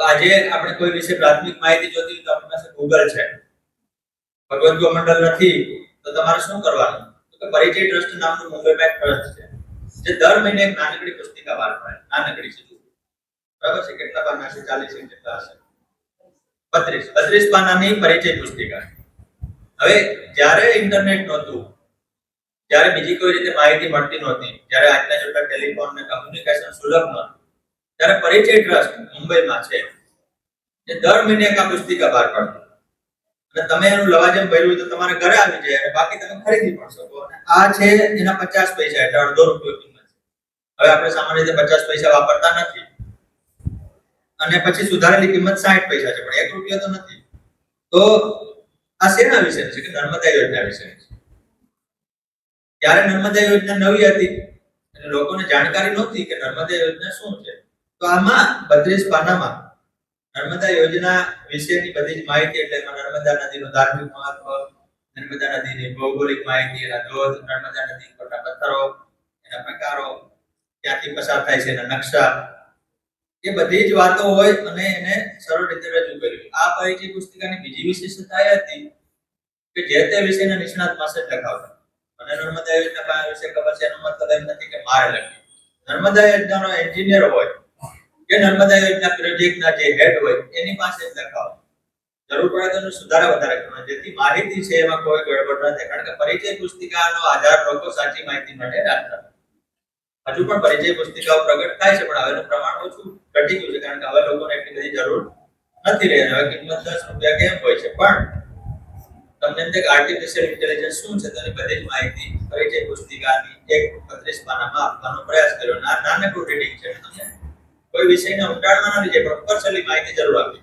તો આજે આપણે કોઈ વિશે પ્રાથમિક માહિતી જોતી હોય તો આપણી પાસે ગૂગલ છે. ભગવત ગોમંડલ નથી, તો તમારે શું કરવાનું? તો કે પરિચય ટ્રસ્ટ નામનું મુંબઈમાં એક ટ્રસ્ટ છે, જે દર મહિને એક નાનકડી પુસ્તિકા બહાર પાડે. નાનકડી છે બરાબર છે? કેટલા પાના છે ચાલીસ કેટલા હશે? બત્રીસ. બત્રીસ પાનાની પરિચય પુસ્તિકા. હવે, જ્યારે ઇન્ટરનેટ નહોતું, જ્યારે બીજી કોઈ રીતે માહિતી મળતી નહોતી, જ્યારે આજના જેટલા ટેલિફોન ને કમ્યુનિકેશન સુલભ નહોતું ત્યારે પરિચય ટ્રસ્ટ મુંબઈમાં છે જે દર મહિને એક આ પુસ્તિકા બહાર પાડતું અને તમે એનું લવાજમ ભર્યું તો તમારે ઘરે આવી જાય અને બાકી તમે ખરીદી પણ શકો. અને આ છે એના પચાસ પૈસા એટલે અડધો રૂપિયો કિંમત હવે આપણે સામાન્ય રીતે પચાસ પૈસા વાપરતા નથી. અને પછી સુધારેલી કિંમત સાઠ પૈસા છે, પણ એક રૂપિયો તો નથી. તો આ શેના વિશે છે કે નર્મદા યોજના વિશે છે? ત્યારે નર્મદા યોજના નવી હતી? અને લોકોને જાણકારી નહોતી કે નર્મદા યોજના શું છે? તો આમાં બત્રીસ પાનામાં નર્મદા યોજના વિશેની બધી જ માહિતી એટલે નર્મદા નદીનું ધાર્મિક મહત્વ, નર્મદા નદીની ભૌગોલિક માહિતી, એના ધોધ, નર્મદા નદી કોટા પથ્થરો, એના પ્રકારો, ક્યાંથી પસાર થાય છે, એના નકશા. એ બધી જ વાતો હોય અને એને સરળ રીતે રજૂ કર્યું. આ પરિચય પુસ્તિકાની બીજી વિશેષતા એ હતી કે જે તે વિષયના નિષ્ણાત પાસે જ લખાવતા. મને નર્મદા યોજના વિશે ખબર છે, એનો મતલબ એમ નથી કે મારે લખ્યું નર્મદા યોજનાનો એન્જિનિયર હોય કે નર્મદા યોજના પ્રોજેક્ટના જે હેડ હોય, એની પાસે લખાવો. જરૂર પડે તો સુધારા વધારે કરવા જેથી માહિતી છે એમાં કોઈ ગડબડ ન થાય. કારણ કે પરિચય પુસ્તિકાનો આધાર લોકો સાચી માહિતી માટે રાખતા હજુ પણ પરિચય પુસ્તિકાઓ પ્રગટ થાય છે, પણ હવે એનું પ્રમાણ ઓછું ઘટી ગયું છે, કારણ કે હવે લોકોને એટલી બધી જરૂર નથી રહી હવે કિંમત દસ રૂપિયા કેમ હોય છે. પણ તમને એમ કે આર્ટિફિશિયલ ઇન્ટેલિજન્સ શું છે? તેની બધી જ માહિતી પરિચય પુસ્તિકાની એક પત્રીસ પાનામાં આપવાનો પ્રયાસ કર્યો. ના, નાનકડું રીડિંગ છે. તમને વિષયને ઊંડાણમાં નથી જાય પ્રોપર માહિતી જરૂર આપી